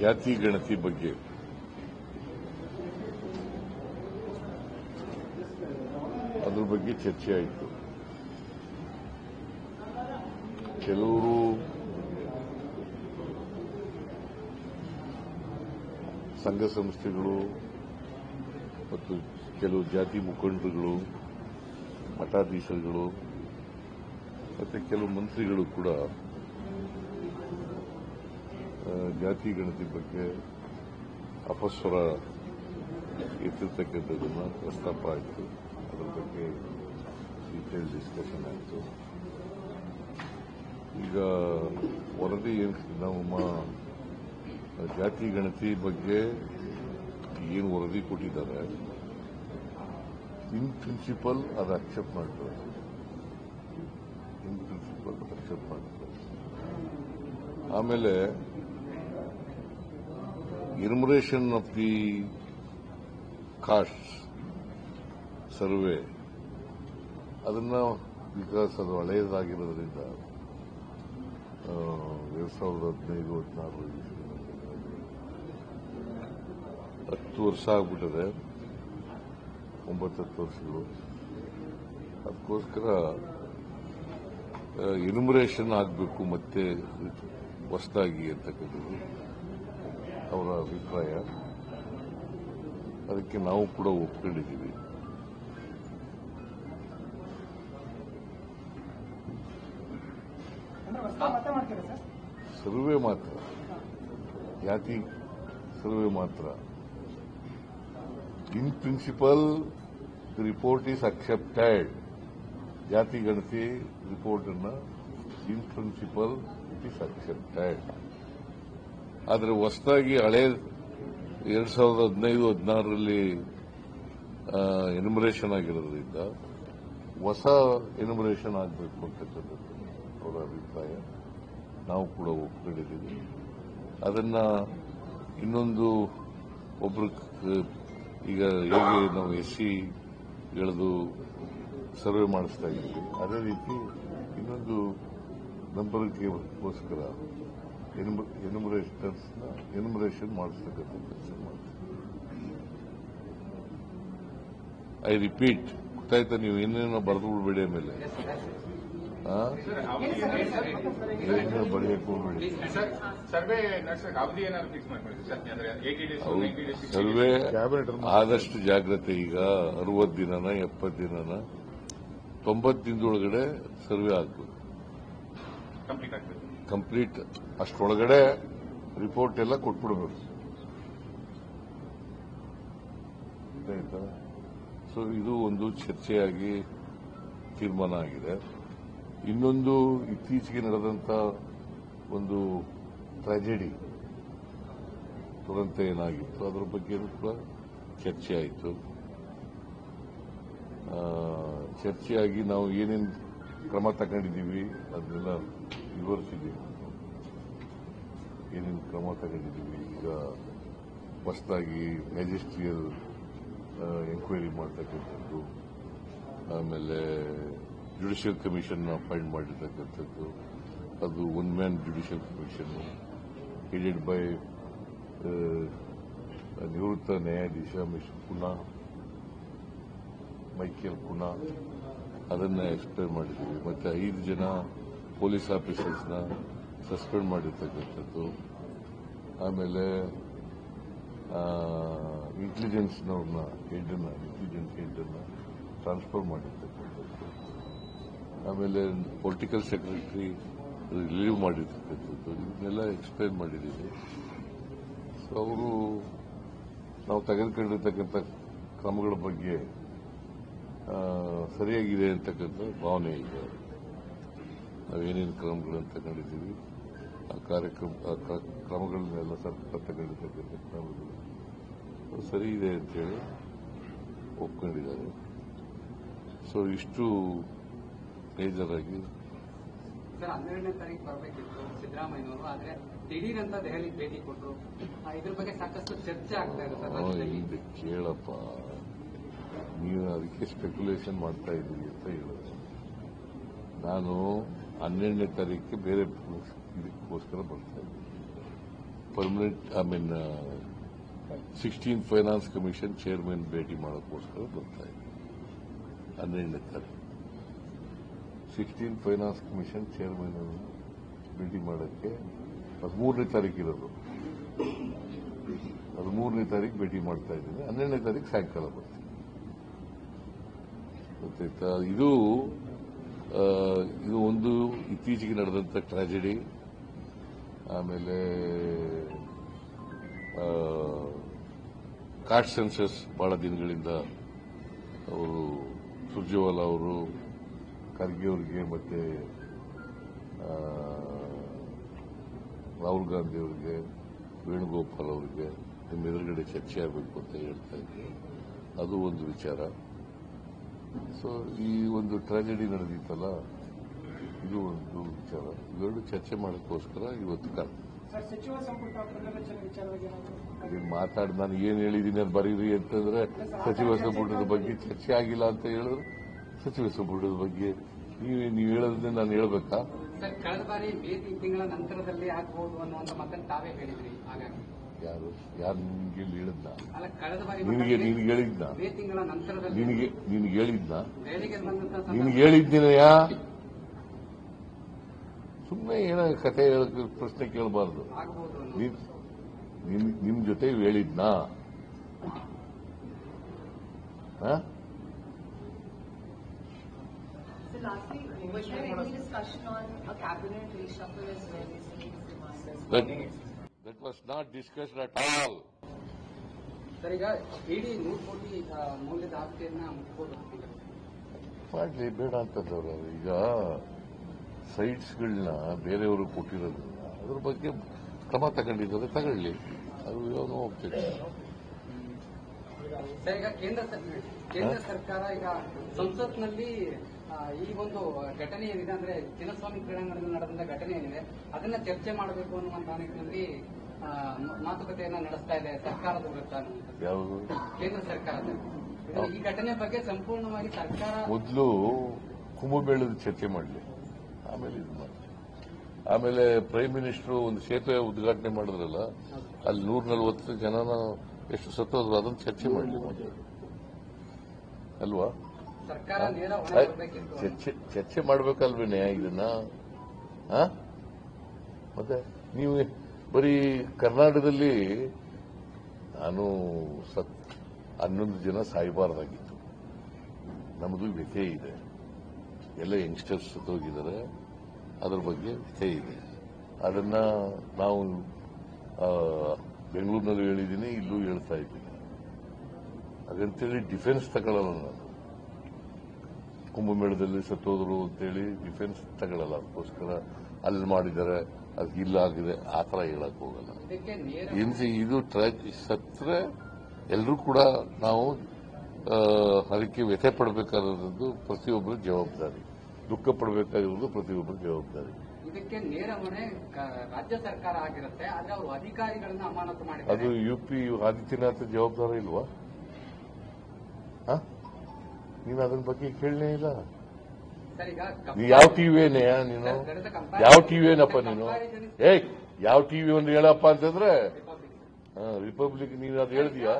ಜಾತಿ ಗಣತಿ ಬಗ್ಗೆ. ಅದ್ರ ಬಗ್ಗೆ ಚರ್ಚೆ ಆಯಿತು. ಕೆಲವರು ಸಂಘ ಸಂಸ್ಥೆಗಳು ಮತ್ತು ಕೆಲವು ಜಾತಿ ಮುಖಂಡರುಗಳು, ಮಠಾಧೀಶರುಗಳು, ಮತ್ತು ಕೆಲವು ಮಂತ್ರಿಗಳು ಕೂಡ ಜಾತಿ ಗಣತಿ ಬಗ್ಗೆ ಅಪಸ್ವರ ಎತ್ತಿರ್ತಕ್ಕಂಥದ್ದನ್ನು ಪ್ರಸ್ತಾಪ ಆಯಿತು. ಅದರ ಬಗ್ಗೆ ಡೀಟೇಲ್ ಡಿಸ್ಕಷನ್ ಆಯಿತು. ಈಗ ವರದಿ ಏನು ನಮ್ಮ ಜಾತಿ ಗಣತಿ ಬಗ್ಗೆ ಏನು ವರದಿ ಕೊಟ್ಟಿದ್ದಾರೆ, ಇನ್ ಪ್ರಿನ್ಸಿಪಲ್ ಅದು ಅಕ್ಸೆಪ್ಟ್ ಮಾಡ್ತಾರೆ. ಇನ್ ಪ್ರಿನ್ಸಿಪಲ್ ಅಕ್ಸೆಪ್ಟ್ ಮಾಡ್ತಾರೆ. ಆಮೇಲೆ enumeration of the costs survey. ಅದನ್ನ ಬಿಕಾಸ್ ಅದು ಹಳೆಯದಾಗಿರೋದ್ರಿಂದ ಎರಡು ಸಾವಿರದ ಹದಿನೈದು, ಹದಿನಾರು ಹತ್ತು ವರ್ಷ ಆಗ್ಬಿಟ್ಟಿದೆ, ಒಂಬತ್ತತ್ತು ವರ್ಷಗಳು. ಅದಕ್ಕೋಸ್ಕರ ಇನ್ಮರೇಷನ್ ಆಗಬೇಕು ಮತ್ತೆ ಹೊಸದಾಗಿ ಅಂತಕ್ಕಂಥದ್ದು. ಅವರ ಅಭಿಪ್ರಾಯ? ಅದಕ್ಕೆ ನಾವು ಕೂಡ ಒಪ್ಕೊಂಡಿದ್ದೀವಿ. ಸರ್ವೆ ಮಾತ್ರ. ಜಾತಿ ಸರ್ವೆ ಮಾತ್ರ. In principle the report is accepted ಜಾತಿ ಗಣತಿ ರಿಪೋರ್ಟ್ ಅನ್ನು in principle it is accepted ಆದರೆ ಹೊಸದಾಗಿ ಹಳೆ ಎರಡ್ ಸಾವಿರದ ಹದಿನೈದು, ಹದಿನಾರರಲ್ಲಿ ಎನ್ಯುಮರೇಷನ್ ಆಗಿರೋದ್ರಿಂದ ಹೊಸ ಎನ್ಯುಮರೇಷನ್ ಆಗಬೇಕು ಅಂತಕ್ಕಂಥದ್ದು ಅವರ ಅಭಿಪ್ರಾಯ. ನಾವು ಕೂಡ ಒಪ್ಕೊಂಡಿದ್ದೀವಿ. ಅದನ್ನ ಇನ್ನೊಂದು ಒಬ್ರು ಈಗ ಹೇಗೆ ನಾವು ಎಸ್ ಸಿ ಎಳೆದು ಸರ್ವೆ ಮಾಡಿಸ್ತಾ ಇದ್ದೀವಿ. ಅದೇ ರೀತಿ ಇನ್ನೊಂದು ನಂಬರಿಕೆಗೋಸ್ಕರ ಗೋಸ್ಕರ ಎನ್ಯುಮರೇಷನ್ ಮಾಡಿಸ್ತಕ್ಕಂಥ ಕೆಲಸ ಮಾಡ್ತೀವಿ ಐ ರಿಪೀಟ್ ಗೊತ್ತಾಯ್ತಾ ನೀವು ಇನ್ನೇನೋ ಬರೆದು ಬಿಡಬೇಡಿ? ಏನೇನೋ ಬರೆಯಕ್ಕೆ ಹೋಗ್ಬೇಡಿ. ಸರ್ ಸರ್ವೆ ಆದಷ್ಟು ಜಾಗ್ರತೆ ಈಗ. ಅರವತ್ ದಿನನ ಎಪ್ಪತ್ತು ದಿನನ. ತೊಂಬತ್ ದಿನದೊಳಗಡೆ ಸರ್ವೆ ಆಗ್ಬೇಕು ಕಂಪ್ಲೀಟ್ ಅಷ್ಟೊಳಗಡೆ ರಿಪೋರ್ಟ್ ಎಲ್ಲ ಕೊಟ್ಬಿಡ್ಬೇಕು. ಆಯ್ತಾ ಸೊ ಇದು ಒಂದು ಚರ್ಚೆಯಾಗಿ ತೀರ್ಮಾನ ಆಗಿದೆ. ಇನ್ನೊಂದು ಇತ್ತೀಚೆಗೆ ನಡೆದಂತ ಒಂದು ಟ್ರಾಜೆಡಿ ದುರಂತ ಏನಾಗಿತ್ತು, ಅದರ ಬಗ್ಗೆ ಕೂಡ ಚರ್ಚೆ ಆಯಿತು. ಚರ್ಚೆಯಾಗಿ ನಾವು ಏನೇನು ಕ್ರಮ ತಗೊಂಡಿದ್ದೀವಿ, ಅದನ್ನೆಲ್ಲ ವಿವರಿಸಿದ್ದೀವಿ. ಏನೇನು ಕ್ರಮ ತಗೊಂಡಿದ್ದೀವಿ ಈಗ ಹೊಸದಾಗಿ ಮ್ಯಾಜಿಸ್ಟ್ರಿಯಲ್ ಎಂಕ್ವೈರಿ ಮಾಡ್ತಕ್ಕಂಥದ್ದು, ಆಮೇಲೆ ಜುಡಿಷಿಯಲ್ ಕಮಿಷನ್ ಅಪಾಯಿಂಟ್ ಮಾಡಿರ್ತಕ್ಕಂಥದ್ದು, ಅದು one man judicial commission headed by ನಿವೃತ್ತ ನ್ಯಾಯಾಧೀಶ ಮಿಸ್ ಕುನಾ ಮೈಕೇಲ್ ಕುನಾ ಅದನ್ನ ಎಕ್ಸ್ಪ್ಲೇನ್ ಮಾಡಿದ್ದೀವಿ. ಮತ್ತೆ ಐದು ಜನ ಪೊಲೀಸ್ ಆಫೀಸರ್ಸ್ನ ಸಸ್ಪೆಂಡ್ ಮಾಡಿರ್ತಕ್ಕಂಥದ್ದು. ಆಮೇಲೆ ಇಂಟೆಲಿಜೆನ್ಸ್ನವ್ರನ್ನ ಹೆಡ್ನ ಇಂಟೆಲಿಜೆನ್ಸ್ ಹೆಡ್ನ ಟ್ರಾನ್ಸ್ಫರ್ ಮಾಡಿರ್ತಕ್ಕಂಥದ್ದು. ಆಮೇಲೆ ಪೊಲಿಟಿಕಲ್ ಸೆಕ್ರೆಟರಿ ರಿಲೀವ್ ಮಾಡಿರ್ತಕ್ಕಂಥದ್ದು. ಇದನ್ನೆಲ್ಲ ಎಕ್ಸ್ಪ್ಲೇನ್ ಮಾಡಿದ್ದೀವಿ ಸೊ ಅವರು ನಾವು ತೆಗೆದುಕೊಂಡಿರ್ತಕ್ಕಂಥ ಕ್ರಮಗಳ ಬಗ್ಗೆ ಸರಿಯಾಗಿದೆ ಅಂತಕ್ಕಂಥ ಭಾವನೆ ಇದೆ. ನಾವೇನೇನು ಕ್ರಮಗಳನ್ನು ತಗೊಂಡಿದ್ದೀವಿ ಆ ಕಾರ್ಯಕ್ರಮ ಕ್ರಮಗಳನ್ನೆಲ್ಲ ಸರ್ಕಾರ ತಗೊಂಡಿರ್ತಕ್ಕಂಥ ಕ್ರಮಗಳು. ಸರಿ ಇದೆ ಅಂತೇಳಿ ಒಪ್ಕೊಂಡಿದ್ದಾರೆ. ಸೊ ಇಷ್ಟು ಬೇಜಾರಾಗಿ ಸರ್ ಹನ್ನೆರಡನೇ ತಾರೀಕು ಬರಬೇಕಿತ್ತು ಸಿದ್ದರಾಮಯ್ಯನವರು ಆದ್ರೆ ದಿಢೀರಂತ ಅಂತ ದೆಹಲಿಗೆ ಭೇಟಿ ಕೊಟ್ಟರು ಇದ್ರ ಬಗ್ಗೆ ಸಾಕಷ್ಟು ಚರ್ಚೆ ಆಗ್ತಾ ಇದೆ ಸರ್ ಕೇಳಪ್ಪ. ನೀವು ಅದಕ್ಕೆ ಸ್ಪೆಕ್ಯುಲೇಷನ್ ಮಾಡ್ತಾ ಇದ್ದೀವಿ ಅಂತ ಹೇಳೋದು. ನಾನು ಹನ್ನೆರಡನೇ ತಾರೀಕಿಗೆ ಬೇರೆ ಇದಕ್ಕೋಸ್ಕರ ಬರ್ತಾ ಇದೆ. Permanent I mean sixteen finance commission chairman ಭೇಟಿ ಮಾಡೋಕ್ಕೋಸ್ಕರ ಬರ್ತಾ ಇದೆ. ಹನ್ನೆರಡನೇ ತಾರೀಕು. ಸಿಕ್ಸ್ಟೀನ್ ಫೈನಾನ್ಸ್ ಕಮಿಷನ್ ಚೇರ್ಮನ್ ಭೇಟಿ ಮಾಡೋಕ್ಕೆ ಹದಿಮೂರನೇ ತಾರೀಕು ಇರೋದು. ಹದಿಮೂರನೇ ತಾರೀಕು ಭೇಟಿ ಮಾಡ್ತಾ ಇದ್ದೀನಿ. ಹನ್ನೆರಡನೇ ತಾರೀಕು ಸಾಯಂಕಾಲ ಬರ್ತೀನಿ. ಗೊತ್ತಾಯ್ತಾ? ಇದು ಇದು ಒಂದು ಇತ್ತೀಚೆಗೆ ನಡೆದಂತ ಟ್ರಾಜಿಡಿ ಆಮೇಲೆ ಕಾಸ್ಟ್ ಸೆನ್ಸಸ್ ಬಹಳ ದಿನಗಳಿಂದ ಅವರು ಸುರ್ಜೇವಾಲಾ ಅವರು, ಖರ್ಗೆ ಅವರಿಗೆ ಮತ್ತೆ ರಾಹುಲ್ ಗಾಂಧಿ ಅವರಿಗೆ, ವೇಣುಗೋಪಾಲ್ ಅವರಿಗೆ, ನಿಮ್ಮ ಎದುರುಗಡೆ ಚರ್ಚೆ ಆಗಬೇಕು ಅಂತ ಹೇಳ್ತಾ ಇದ್ರು ಅದು ಒಂದು ವಿಚಾರ. ಸೊ ಈ ಒಂದು ಟ್ರಾಜಿಡಿ ನಡೆದಿತ್ತಲ್ಲ ಇದು ಒಂದು ವಿಚಾರ. ಇವೆರಡು ಚರ್ಚೆ ಮಾಡೋಕ್ಕೋಸ್ಕರ ಇವತ್ತು ಈಗ ಮಾತಾಡಿ ನಾನು ಏನು ಹೇಳಿದ್ದೀನಿ ಅದು ಬರೀರಿ ಅಂತಂದ್ರೆ ಸಚಿವ ಸಂಪುಟದ ಬಗ್ಗೆ ಚರ್ಚೆ ಆಗಿಲ್ಲ ಅಂತ ಹೇಳಿದ್ರು ಸಚಿವ ಸಂಪುಟದ ಬಗ್ಗೆ. ನೀವು ನೀವು ಹೇಳೋದನ್ನೇ ನಾನು ಹೇಳ್ಬೇಕಾ? ಸರ್ ಕಳೆದ ಬಾರಿ ಮೇ ತಿಂಗಳ ನಂತರದಲ್ಲಿ ಆಗ್ಬಹುದು ಅನ್ನುವಂತ ಮಾತನ್ನು ತಾವೇ ಹೇಳಿದ್ರಿ ಹಾಗಾಗಿ. ಯಾರು? ಯಾರು ನಿನ್ಗೆ ಹೇಳಿದ್ನ ನಿನಗೆ ನೀನು ಹೇಳಿದ್ನ ಮೇ ತಿಂಗಳ ನಂತರದಲ್ಲಿ ನಿನಗೆ ನಿನ್ಗೆ ಹೇಳಿದ್ನ ನಿನ್ಗೆ ನಿನಗೆ ಹೇಳಿದ್ದೀನಯ್ಯ ಸುಮ್ಮನೆ ಏನೋ ಕತೆ ಹೇಳಕ್ ಪ್ರಶ್ನೆ ಕೇಳಬಾರ್ದು. ನಿಮ್ ಜೊತೆ ಹೇಳಿದ್ನಾ lastly, was not discussed at all. Sir ಈಗ ಇಡೀ ನೂರು ಕೋಟಿ ಆ, ಮೌಲ್ಯದ ಆಸ್ತಿಯನ್ನ ಮುಟ್ಬೋದು ಮಾಡ್ಲಿ ಬೇಡ ಅಂತಂದವ್ರು. ಈಗ ಸೈಟ್ಸ್ಗಳನ್ನ ಬೇರೆಯವರು ಕೊಟ್ಟಿರೋದ್ರಿಂದ ಅದ್ರ ಬಗ್ಗೆ ಕ್ರಮ ತಗೊಂಡಿದ್ದಾರೆ ತಗೊಳ್ಳಿ. ಅದು ಏನೋ ಹೋಗ್ತಿದೆ. ಸರ್ ಈಗ ಕೇಂದ್ರ ಸರ್ಕಾರ ಕೇಂದ್ರ ಸರ್ಕಾರ ಈಗ ಸಂಸತ್ನಲ್ಲಿ ಈ ಒಂದು ಘಟನೆ ಏನಿದೆ ಅಂದ್ರೆ ಚಿನ್ನಸ್ವಾಮಿ ಕ್ರೀಡಾಂಗಣದಲ್ಲಿ ನಡೆದಂತ ಘಟನೆ ಏನಿದೆ ಅದನ್ನ ಚರ್ಚೆ ಮಾಡಬೇಕು ಅನ್ನುವಂತ ನಿಟ್ಟಿನಲ್ಲಿ ಮಾತುಕತೆಯನ್ನ ನಡೆಸ್ತಾ ಇದೆ ಸರ್ಕಾರದ ವಿರುದ್ಧ. ಕೇಂದ್ರ ಸರ್ಕಾರದ. ಈ ಘಟನೆ ಬಗ್ಗೆ ಸಂಪೂರ್ಣವಾಗಿ ಸರ್ಕಾರ ಮೊದಲು ಕುಂಭಮೇಳದ ಚರ್ಚೆ ಮಾಡಲಿ. ಆಮೇಲೆ ಇದು ಮಾಡಿ ಆಮೇಲೆ ಪ್ರೈಮ್ ಮಿನಿಸ್ಟರ್ ಒಂದು ಸೇತುವೆ ಉದ್ಘಾಟನೆ ಮಾಡಿದ್ರಲ್ಲ ಅಲ್ಲಿ ನೂರ ನಲವತ್ತು ಜನನ ಎಷ್ಟು ಸತ್ತೋದ್ರು ಅದನ್ನು ಚರ್ಚೆ ಮಾಡಲಿ ಅಲ್ವಾ? ಚರ್ಚೆ ಚರ್ಚೆ ಮಾಡ್ಬೇಕಲ್ವೇನೆ ಇದನ್ನ? ಮತ್ತೆ ನೀವು ಬರೀ ಕರ್ನಾಟಕದಲ್ಲಿ ನಾನು ಸತ್ ಹನ್ನೊಂದು ಜನ ಸಾಯಬಾರ್ದಾಗಿತ್ತು. ನಮ್ಮದು ವ್ಯಥೆ ಇದೆ. ಎಲ್ಲ ಯಂಗ್ಸ್ಟರ್ಸ್ ಸತ್ತೋಗಿದ್ದಾರೆ. ಅದ್ರ ಬಗ್ಗೆ ವ್ಯಥೆ ಇದೆ. ಅದನ್ನ ನಾವು ಬೆಂಗಳೂರಿನಲ್ಲೂ ಹೇಳಿದ್ದೀನಿ, ಇಲ್ಲೂ ಹೇಳ್ತಾ ಇದ್ದೀನಿ. ಹಾಗಂತೇಳಿ ಡಿಫೆನ್ಸ್ ತಗೊಳ್ಳಲ್ಲ ನಾನು. ಕುಂಭಮೇಳದಲ್ಲಿ ಸತ್ತೋದ್ರು ಅಂತೇಳಿ ಡಿಫೆನ್ಸ್ ತಗೊಳ್ಳಲ್ಲ. ಅದಕ್ಕೋಸ್ಕರ ಅಲ್ಲಿ ಮಾಡಿದ್ದಾರೆ. ಅದು ಇಲ್ಲ ಆಗಿದೆ ಆ ಥರ ಹೇಳಕ್ ಹೋಗಲ್ಲ. ಹಿಂದೆ ಇದು ಟ್ರಾಜ್ ಸತ್ರೆ ಎಲ್ಲರೂ ಕೂಡ ನಾವು ಅದಕ್ಕೆ ವ್ಯಥೆ ಪಡಬೇಕಾಗಿರೋದು ಪ್ರತಿಯೊಬ್ಬರ ಜವಾಬ್ದಾರಿ. ದುಃಖ ಪಡಬೇಕಾಗಿರುವುದು ಪ್ರತಿಯೊಬ್ಬರ ಜವಾಬ್ದಾರಿ. ಇದಕ್ಕೆ ನೇರ ಹೊಣೆ ರಾಜ್ಯ ಸರ್ಕಾರ ಆಗಿರುತ್ತೆ ಆದ್ರೆ ಅವರು ಅಧಿಕಾರಿಗಳನ್ನ ಅಮಾನತು ಅದು ಮಾಡಿದ್ದಾರೆ ಯು ಪಿ ಆದಿತ್ಯನಾಥ್ ಜವಾಬ್ದಾರಿ ಇಲ್ವಾ? ನೀನು ಅದರ ಬಗ್ಗೆ ಕೇಳಲೇ ಇಲ್ಲ. ನೀ ಯಾವ ಟಿವಿನೇ ನೀನು? ಯಾವ there is a ಯಾವ ಟಿವಿ ಏನಪ್ಪ ನೀನು? ಏ ಯಾವ ಟಿವಿ ಒಂದು ಹೇಳಪ್ಪ ಅಂತಂದ್ರೆ. ರಿಪಬ್ಲಿಕ್ ನೀನು ಅದು ಹೇಳ್ತೀಯಾ